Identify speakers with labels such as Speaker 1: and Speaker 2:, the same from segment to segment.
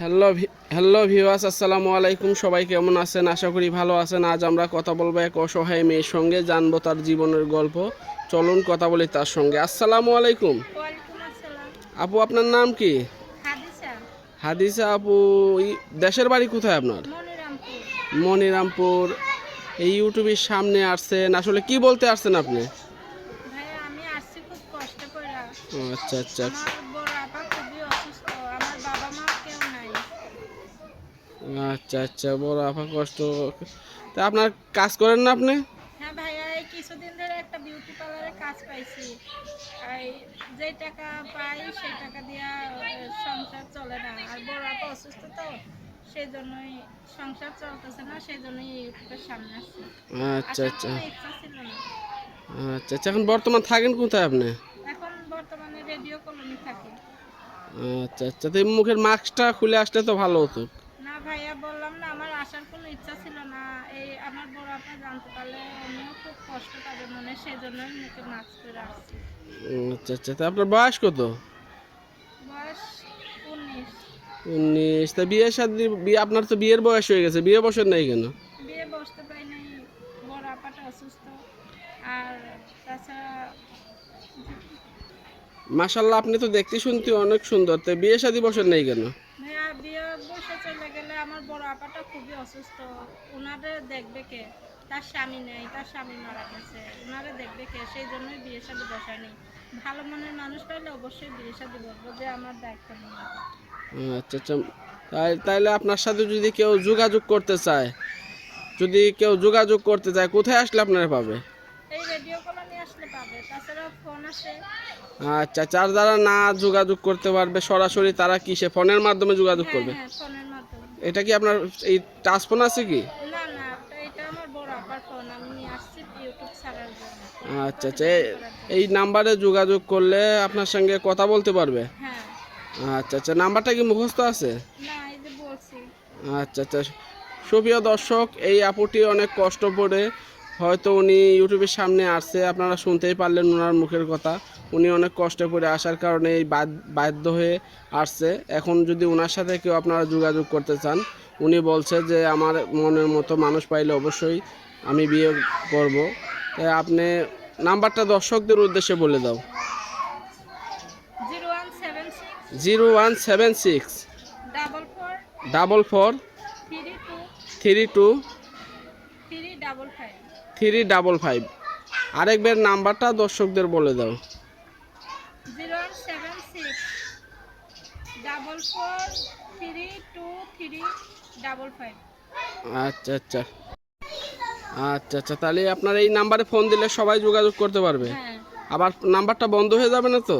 Speaker 1: Hello hello ভিওয়াস আসসালামু আলাইকুম। সবাই কেমন আছেন? আশা করি ভালো আছেন। আজ আমরা কথা বলব এক অসহায় মেয়ের সঙ্গে জানব তার জীবনের গল্প। চলুন কথা বলি তার সঙ্গে। আসসালামু আলাইকুম। আপু আপনার নাম কি?
Speaker 2: হাদিসা।
Speaker 1: আপু দেশের বাড়ি কোথায় আপনার?
Speaker 2: মনিরামপুর।
Speaker 1: এই ইউটিউবের সামনে আসছেন। আসলে কি বলতে আসছেন আপনি? ও, আচ্ছা আচ্ছা আচ্ছা আচ্ছা বড় আপা কষ্ট। তা আপনার কাজ করেন না আপনি?
Speaker 2: হ্যাঁ ভাইয়া এই কিছুদিন ধরে একটা বিউটি পার্লারে কাজ পাইছি। এই যে টাকা পাই সেই টাকা দিয়া সংসার চলে না। আর বড় আপা অসুস্থ তো সেই জন্যই সংসার চলতেছে না সেই জন্যই ইউটিউবের সামনে আসছি
Speaker 1: আচ্ছা আচ্ছা।
Speaker 2: ইচ্ছা ছিল না।
Speaker 1: আচ্ছা আচ্ছা এখন বর্তমান থাকেন কোথায় আপনি?
Speaker 2: এখন বর্তমানে রেডিও কলোনি থাকে।
Speaker 1: আচ্ছা আচ্ছা তো মুখের মাস্কটা খুলে আসলে তো ভালো হতো।
Speaker 2: ভাইয়া বললাম না আমার আসার কোনো ইচ্ছা ছিল না। এই আমার বড় আপা জানতে পারলে উনিও খুব কষ্ট পাবে মনে সেই জন্যই মুখে মাস্ক করে আসছি
Speaker 1: আচ্ছা আচ্ছা তা আপনার বয়স কত?
Speaker 2: বয়স উনিশ।
Speaker 1: উনিশ তা বিয়ে শাদি বিয়ে আপনার তো বিয়ের বয়স হয়ে গেছে বিয়ে বছর নেই কেন?
Speaker 2: বিয়ে বসতে পারি নাই বড় আপাটা অসুস্থ। আর তাছাড়া
Speaker 1: মাসাল্লাহ আপনি তো দেখতে শুনতে অনেক সুন্দর তো বিয়ে শাদি বছর নেই কেন?
Speaker 2: বিয়ে বসে চলে গেলে আমার বড় আপাটা খুবই অসুস্থ। ওনাদের দেখবে কে? তার স্বামী নেই, তার স্বামী মারা গেছে। ওনারে দেখবে কে? সেই জন্যই বিয়ে শাদি বসায় নেই ভালো মনের মানুষ পাইলে অবশ্যই বিয়ে শাদি বলব যে আমার দায়িত্ব নেই।
Speaker 1: আচ্ছা আচ্ছা। তাই, তাইলে আপনার সাথে যদি কেউ যোগাযোগ করতে চায়, যদি কেউ যোগাযোগ করতে চায়, কোথায় আসলে আপনারা পাবে? আচ্ছা চার যারা না যোগাযোগ করতে পারবে সরাসরি তারা কিসে ফোনের মাধ্যমে যোগাযোগ
Speaker 2: হ্যাঁ
Speaker 1: করবে
Speaker 2: হ্যাঁ মাধ্যমে।
Speaker 1: এটা কি আপনার এই টাচ ফোন আছে কি? আচ্ছা আচ্ছা এই নাম্বারে যোগাযোগ করলে আপনার সঙ্গে কথা বলতে পারবে?
Speaker 2: হ্যাঁ।
Speaker 1: আচ্ছা আচ্ছা নাম্বারটা কি মুখস্থ আছে? আচ্ছা আচ্ছা সুপ্রিয় দর্শক এই আপুটি অনেক কষ্ট করে হয়তো উনি ইউটিউবের সামনে আসছে আপনারা শুনতেই পারলেন ওনার মুখের কথা। উনি অনেক কষ্ট করে আসার কারণে এই বাধ্য হয়ে আসছে। এখন যদি ওনার সাথে কেউ আপনারা যোগাযোগ করতে চান উনি বলছে যে আমার মনের মতো মানুষ পাইলে অবশ্যই আমি বিয়ে করব। তাই আপনি নাম্বারটা দর্শকদের উদ্দেশ্যে বলে দাও।
Speaker 2: Zero one seven six double four three two
Speaker 1: three
Speaker 2: double five.
Speaker 1: আরেকবার নাম্বারটা দর্শকদের বলে দাও। আচ্ছা আচ্ছা। আচ্ছা আচ্ছা। তাহলে আপনার এই নাম্বারে ফোন দিলে সবাই যোগাযোগ করতে পারবে।
Speaker 2: হ্যাঁ।
Speaker 1: আবার নাম্বারটা বন্ধ হয়ে যাবে না তো?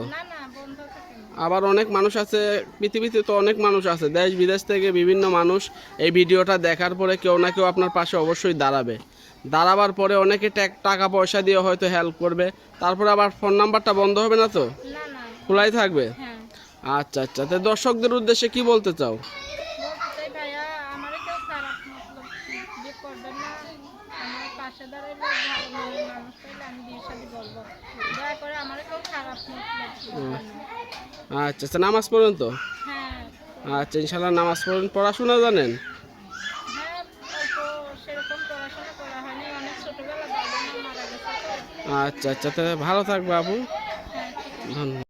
Speaker 1: আবার অনেক মানুষ আছে পৃথিবীতে তো অনেক মানুষ আছে দেশ বিদেশ থেকে বিভিন্ন মানুষ এই ভিডিওটা দেখার পরে কেউ না কেউ আপনার পাশে অবশ্যই দাঁড়াবে। দাঁড়াবার পরে অনেকে টাকা পয়সা দিয়ে হয়তো হেল্প করবে তারপরে আবার ফোন নাম্বারটা বন্ধ হবে না তো? খোলাই থাকবে?
Speaker 2: হ্যাঁ।
Speaker 1: আচ্ছা আচ্ছা তো দর্শকদের উদ্দেশ্যে কি বলতে চাও?
Speaker 2: দয়া করে কেউ খারাপ।
Speaker 1: আচ্ছা আচ্ছা নামাজ পড়েন তো?
Speaker 2: হ্যাঁ।
Speaker 1: আচ্ছা ইনশাল্লাহ নামাজ পড়েন পড়াশোনা জানেন?
Speaker 2: হ্যাঁ
Speaker 1: আচ্ছা আচ্ছা তাহলে ভালো থাকবে আপু
Speaker 2: হ্যাঁ
Speaker 1: ধন্যবাদ।